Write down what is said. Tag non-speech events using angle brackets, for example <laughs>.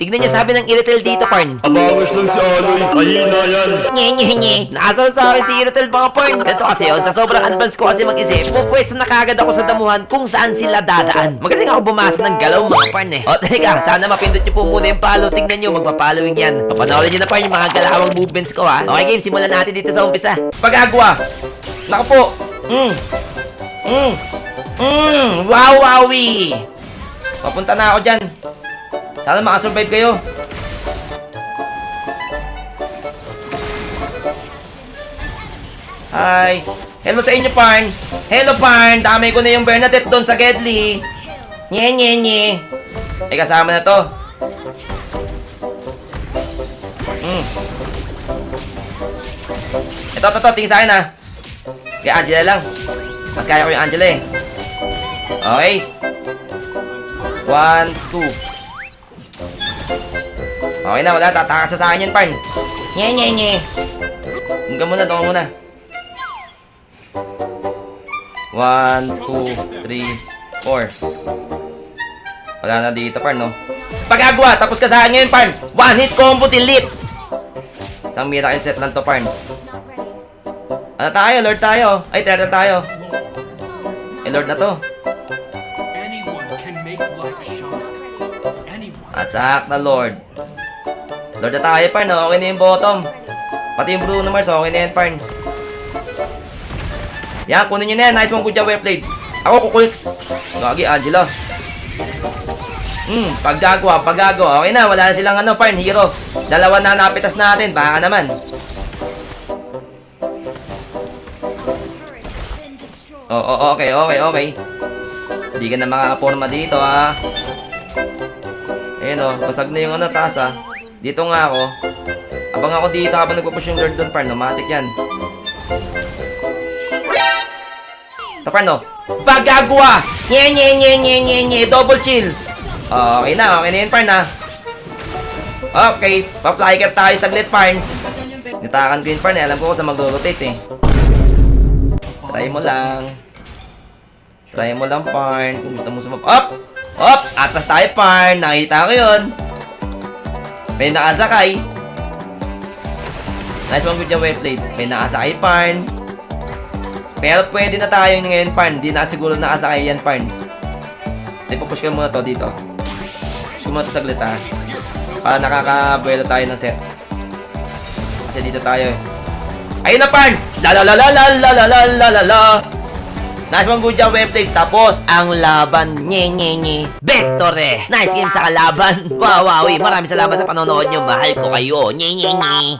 Tignan niyo sabi ng Iritel dito, Parn. Abangos lang si Aloy. Mahina yan. Nye, nye, nye. Nakasal sa akin si Iritel mga Parn. Ito kasi yun, sa sobrang advance ko kasi mag-isip, pupwesto na kagad ako sa damuhan kung saan sila dadaan. Magaling ako bumasa ng galaw mga Parn eh. O, teka, sana mapindot niyo po muna yung follow. Tignan niyo, magpa-following yan. Papanoorin niyo na Parn yung mga galawang movements ko ha. Okay game, simulan natin dito sa umpisa. Pagagwa. Nako po. Mm. Mm. Mm. Wow, wowie. Papunta na ako dyan. Sana makasurvive kayo. Hi. Hello sa inyo, Parn. Hello, Parn. Damay ko na yung Bernadette doon sa Gedli. Nye, nye, nye. Ay, kasama na to. Mm. Ito, ito, ito. Tingin sa akin, ha. Kay Angela lang. Mas kaya ko yung Angela, eh. Okay. One, two. Okay na, wala. Tatakas sa akin yan, Parn. Nye, nye, nye. Tunga muna, tunga muna. One, two, three, four. Wala na dito, Parn, no? Pagagwa! Tapos ka sa akin ngayon, Parn! One hit combo delete! Isang miracle set lang to, Parn. Ano tayo? Lord tayo. Ay, turtle tayo. Eh, Lord na to. Attack na Lord. Lord na tayo, Parn. no? Okay na yung bottom. Pati yung Bruno Mars, okay na yan, Parn. Yan, kunin nyo na yan. Nice one, good job, well. Ako, kukulik. Gagi, Angela. Hmm, paggagawa, paggagawa. Okay na, wala na silang ano, Parn, hero. Dalawa na napitas natin, baka naman. Oh, oh, okay, okay, okay. Hindi ka na makakaporma dito, ha. Ayun o, basag na yung ano, taas ha. Dito nga ako. Abang ako dito habang nagpupush yung Lord doon, Parn. Matik yan. Ito, Parn, no? Pagagawa! Nye, nye, nye, nye, nye, nye. Double chill. Okay na, okay na yun, Parn, ha. Okay, pa-fly cap tayo saglit, Parn. Nitakan ko yun, Parn. Alam ko kung saan mag-rotate, eh. Try mo lang. Try mo lang, Parn. Kung gusto mo sumap... Up! Up! Atlas tayo, Parn. Nakita ko yun. May nakasakay. Nice one with well played. May nakasakay, Parn. Pero pwede na tayo ngayon, Parn. Di na siguro nakasakay yan, Parn. Hindi, pupush ko muna to dito. Push ko muna to saglit, ha. Para nakakabuelo tayo ng set. Kasi dito tayo, eh. Ayun na, Parn! La la la la la la la la la la Nice one, job, webplay. Tapos, ang laban, nye, nye, nye. Victory! Nice game sa kalaban. <laughs> Wow, wow, eh. Maraming salamat sa panonood nyo. Mahal ko kayo. Nye, nye, nye.